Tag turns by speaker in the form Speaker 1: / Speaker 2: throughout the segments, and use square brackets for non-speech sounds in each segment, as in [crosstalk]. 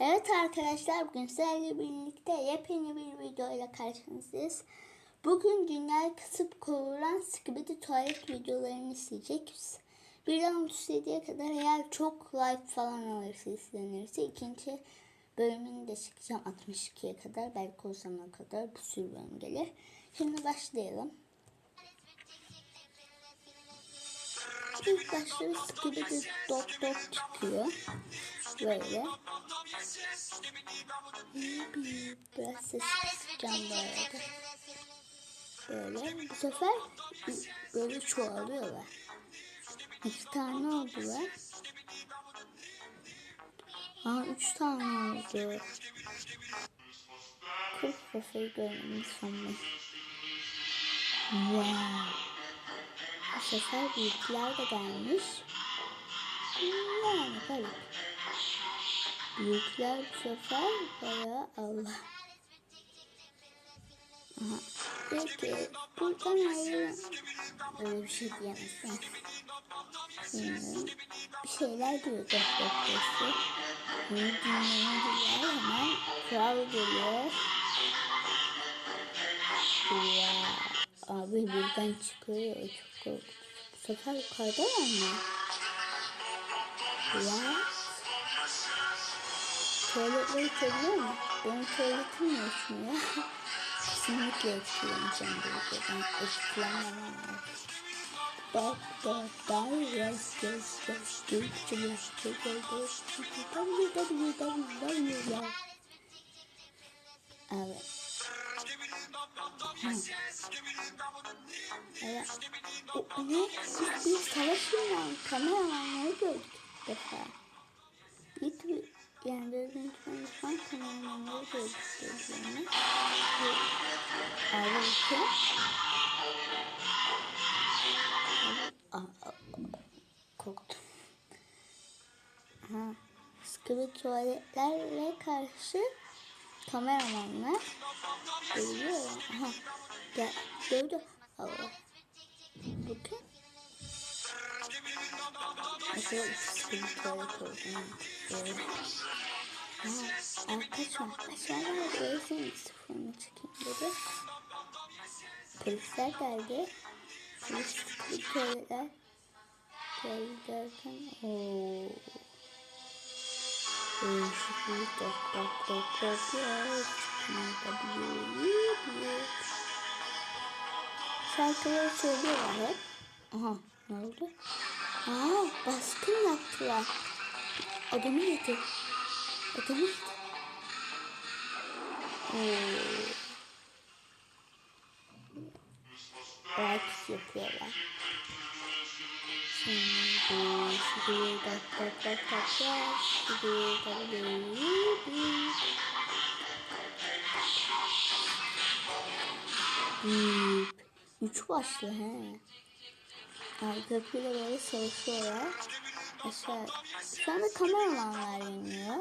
Speaker 1: Evet arkadaşlar bugün sizlerle birlikte yepyeni bir video ile karşınızdayız. Bugün dünyayı kısıp kavuran Skibidi tuvalet videolarını izleyeceğiz. Birden 37'ye kadar eğer çok like falan alırsa izlenirse ikinci bölümünü de çekeceğim 62'ye kadar. Belki o zamana kadar bu sürü bölüm gelir. Şimdi başlayalım. İlk başta bir Skibidi dot dot çıkıyor. Böyle. Bir- Biraz ses bu arada. Böyle. Bu sefer böyle çoğalıyorlar. İki tane oldular. Aa üç tane oldu. Kırk kafayı görmemiz sanmış. Wow. Bu sefer büyükler de gelmiş. Yani garip. Büyükler bu sefer bayağı Allah. Aha. Peki buradan ayrı öyle bir şey diyemezsin. Bilmiyorum. Bir şeyler diyor doktorası. Bunu dinlemediler hemen kral geliyor. Ya abi buradan çıkıyor çok korkunç. Bu sefer yukarıdalar mı? Ya Tuvaletleri çözüyor mu? Benim tuvaletim yaşmıyor. [laughs] Kesinlikle etkileneceğim bu videodan. Etkilenmemem lazım. Bak bak bak yes yes yes Türkçe yes www Evet. Evet. O, ne? Biz bir savaşın kameramanları gördük bir defa. İlk bir yani dördüncü ben şu an kameramanları gördük dediğini. Ayrı bir şey. Aa, aa, korktum. Ha. Sıkılı tuvaletlerle karşı kameramanlar geliyor. Aha. Gel, gördü. Allah. Bakın. Mesela sıkılı tuvalet oldu. Böyle. Aa, kaçma. Aşağıda öylesine sıfırını çekeyim dedi. Polisler geldi. Polis tuvaletler. Geldi derken ooo. Değişiklik dok dok dok dok. Çıkmayabiliyor. Şarkıları söylüyorlar hep. Aha ne oldu? Aa baskın yaptılar. Adamı yedi. Adamı yedi. Oo. Like yapıyorlar. Şimdi şimdi dak dak dak dak dak şimdi tabii Bip. Üç başlı he. Arkasıyla böyle savaşıyorlar. Aşağı. Şu anda kameramanlar iniyor.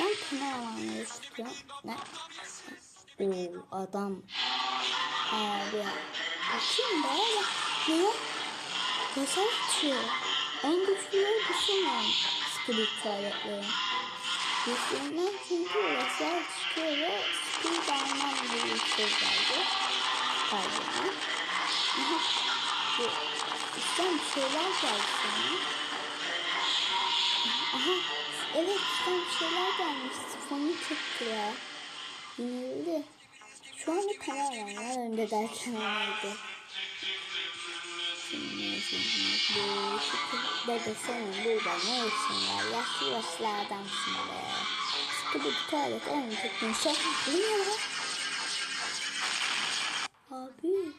Speaker 1: Ben kameramanları tutuyorum. Ne? Oo adam. Abi. Bakayım bana bak. Ne? Hasar atıyor. En güçlüleri zaman. Split tuvaletleri. Güçlerinden çünkü hasar çıkıyor ve split almam gibi bir şey geldi. Pardon. Bu. Bir şeyler geldi sana. Aha. Evet bir şeyler gelmiş. Sifonu çektiler. Yenildi. Şu anda karar var. Önde derken öyleydi. Dede senin burada ne işin var? Yaşlı yaşlı adamsın be. Sıkı bir tuvalet şey. Bu ne lan? Abi.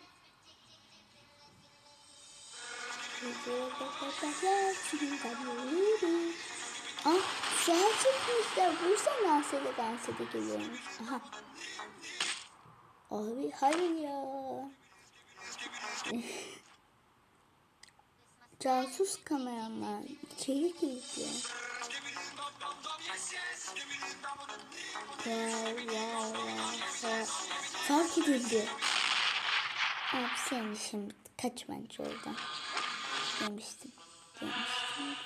Speaker 1: Ah, şahı çıkmışlar. Bu yüzden dans ede dans ede geliyormuş. Aha. Abi hayır ya. [laughs] Casus kameraman içeri girdi. Wow, wow, wow. Fark edildi. Abi senin işin bitti. Kaç bence oradan. Demiştim. Demiştim. Demiştim.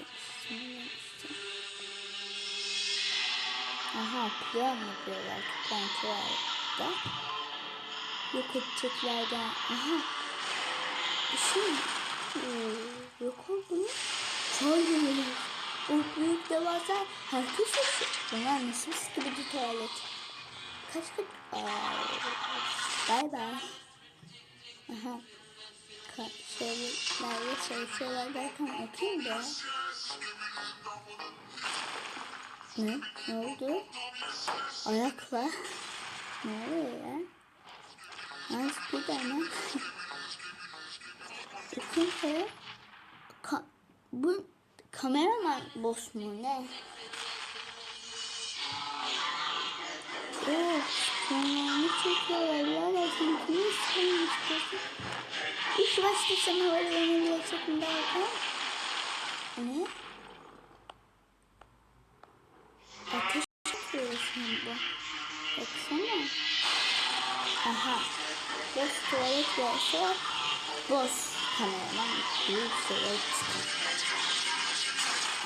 Speaker 1: Demiştim. Aha plan yapıyorlar toplantılarda. Yok edeceklerden. Aha. Işın. Ee, yok oldu mu? Hayır. O büyük devasa herkes. Bunlar nasıl bir gibi tuvalet? Kaç? Aa, Bay bay. Aha. Ka şeylerle çalışıyorlar derken okuyayım da. Ne? Ne oldu? Ayakla. Ne oluyor ya? Ben Spiderman. Bakın Ka bu kameraman boss mu ne? Oh, kameramı çekiyorlar. Ya sen kimi istemiştin? İlk başta sana öyle yenilecek mi derken? Ne? Bu. Baksana. Aha. Boş tuvalet varsa boş kameraman büyük.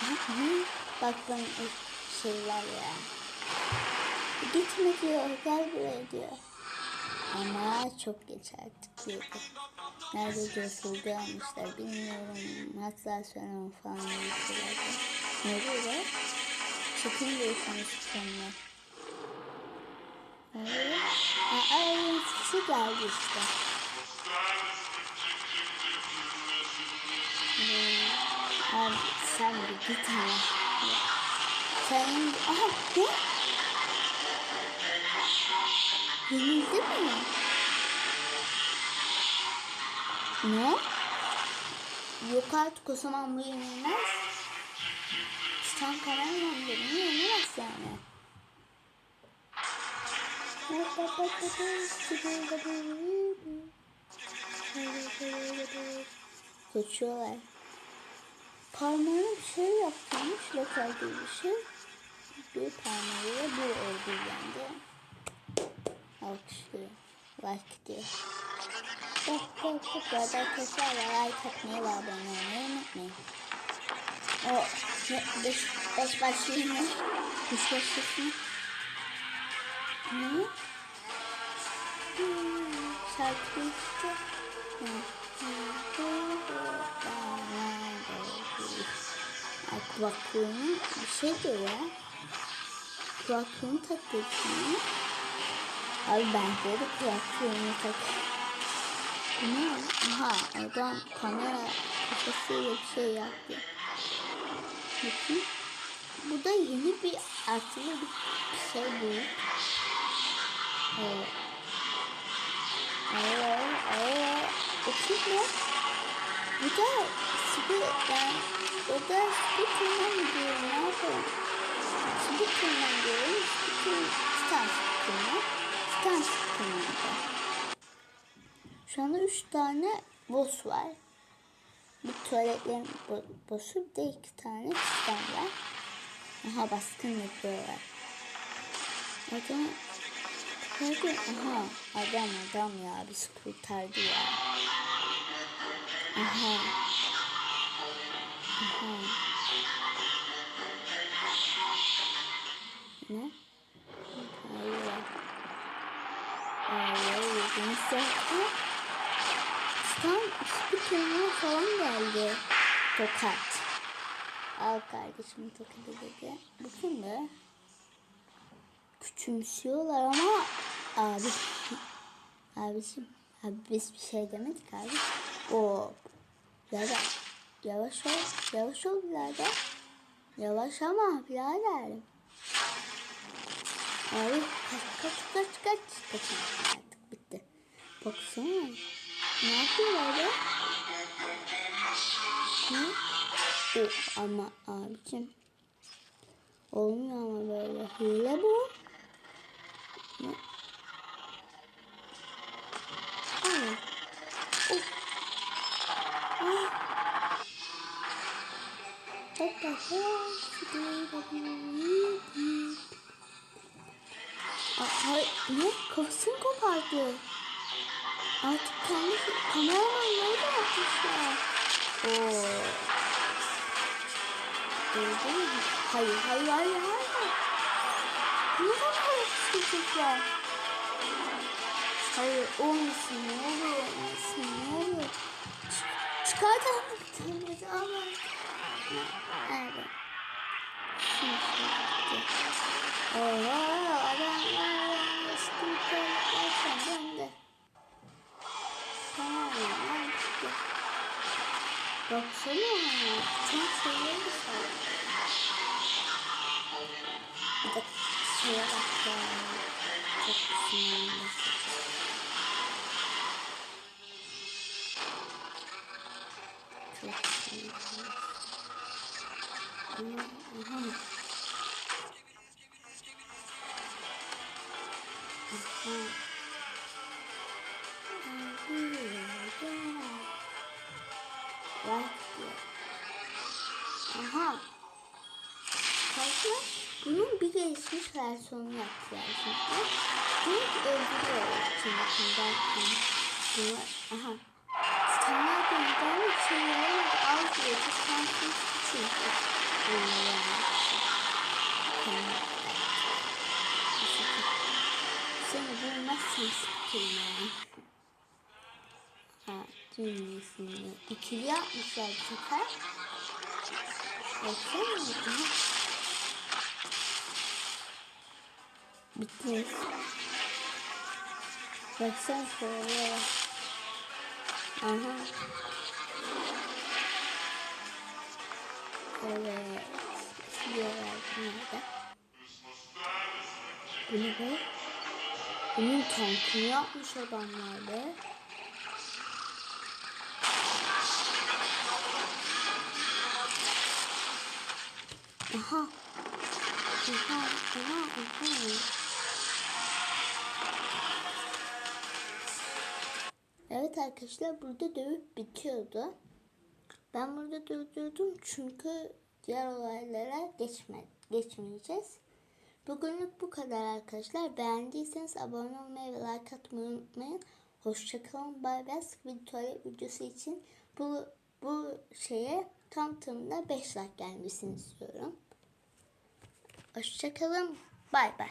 Speaker 1: Aha, hı. Bak ben şeyler ya. Gitme diyor, gel buraya diyor. Ama çok geç artık diyordu. Nerede diyor sulgu almışlar bilmiyorum. Hatta söylemem falan diye şeylerdi. Ne oluyor? Çekin diyor konuştuğumda. Aa, ayrıntısı geldi işte. Hmm, Abi sen bir git ama. Sen... Aha ne? Yenildi mi? Ne? Yok artık o zaman bu yenilmez. Sen kameraman dedin yenilmez yani. Kaçıyorlar. Parmağına bir şey yaptırmış lokal bir şey. Bir parmağıyla bu oldu yani. Alkışlıyor. Like diyor. Oh oh oh. Bu arada arkadaşlar like atmayı ve abone olmayı unutmayın. O ne? Beş, beş başlayayım mı? Beş başlasın. Ne? Şarkı işte. Kulaklığını bir şey diyor ya. Kulaklığını takıyorsun. Abi bence de kulaklığını tak. Bu ne? Aha adam kamera kafasıyla bir şey yaptı. Bakın. Bu da yeni bir akıllı bir şey bu. Evet. Aa, aa, okul mu? Bu yani o da sıvı tırman diyorum ne yapalım? Sıvı tırman diyorum. Sıvı tırman. Tırman da. Şu anda üç tane boss var. Bir tuvaletlerin bo boss'u bir de iki tane sistem var. Aha baskın yapıyorlar. Adam Nerede? Aha adam adam ya bizi kurtardı ya. Aha. Aha. Ne? Hayır. Hayır. Neyse. Tam spikerler falan geldi. Tokat. Al kardeşim tokadı dedi. Bakın be küçümsüyorlar ama abi abiciğim abi biz bir şey demedik abi. O yavaş yavaş ol yavaş ol birader. Yavaş ama birader. Abi kaç kaç kaç kaç kaç artık bitti. Baksana. Ne yapıyorlar be? Ne? Ama abicim. Olmuyor ama böyle. Hile bu. Ne? Hatta Ay, ne? Kafasını kopardı. Artık kendi kameramanları da yapmışlar. Oo. Öldü mü? Hayır, hayır, hayır, hayır. Ne zaman çıkacaklar? Hayır olmasın ne olur olmasın ne olur. Çıkartalım de ama. Evet. Şimdi gitti. Oo adamlar bir tane erken döndü. Tamam çok var. Bir de. Çok sinirli. Çok sinirli. Aha. Aha. Fazla bunun bir gelişmiş versiyonu yaptılar şimdi. Bunu öldürüyor içindekinden. Bunu, aha. Titanlar göndermek için yaralı az diyor. Tıkansız için. Yani. Sıkılma. Ha, dünyasını ikili yapmışlar bu sefer. Baksana. Bitti. Baksana şöyle. Aha. Evet. Diyorlar nerede? Bu ne be? Bunun tankını yapmış adamlar be. Aha. Aha, aha, aha. Evet arkadaşlar burada dövüp bitiyordu. Ben burada durdurdum çünkü diğer olaylara geçme, geçmeyeceğiz. Bugünlük bu kadar arkadaşlar. Beğendiyseniz abone olmayı ve like atmayı unutmayın. Hoşçakalın. Bay bay. Bir videosu için bu, bu şeye tam tamına 5 like gelmesini istiyorum. Hoşçakalın. Bay bay.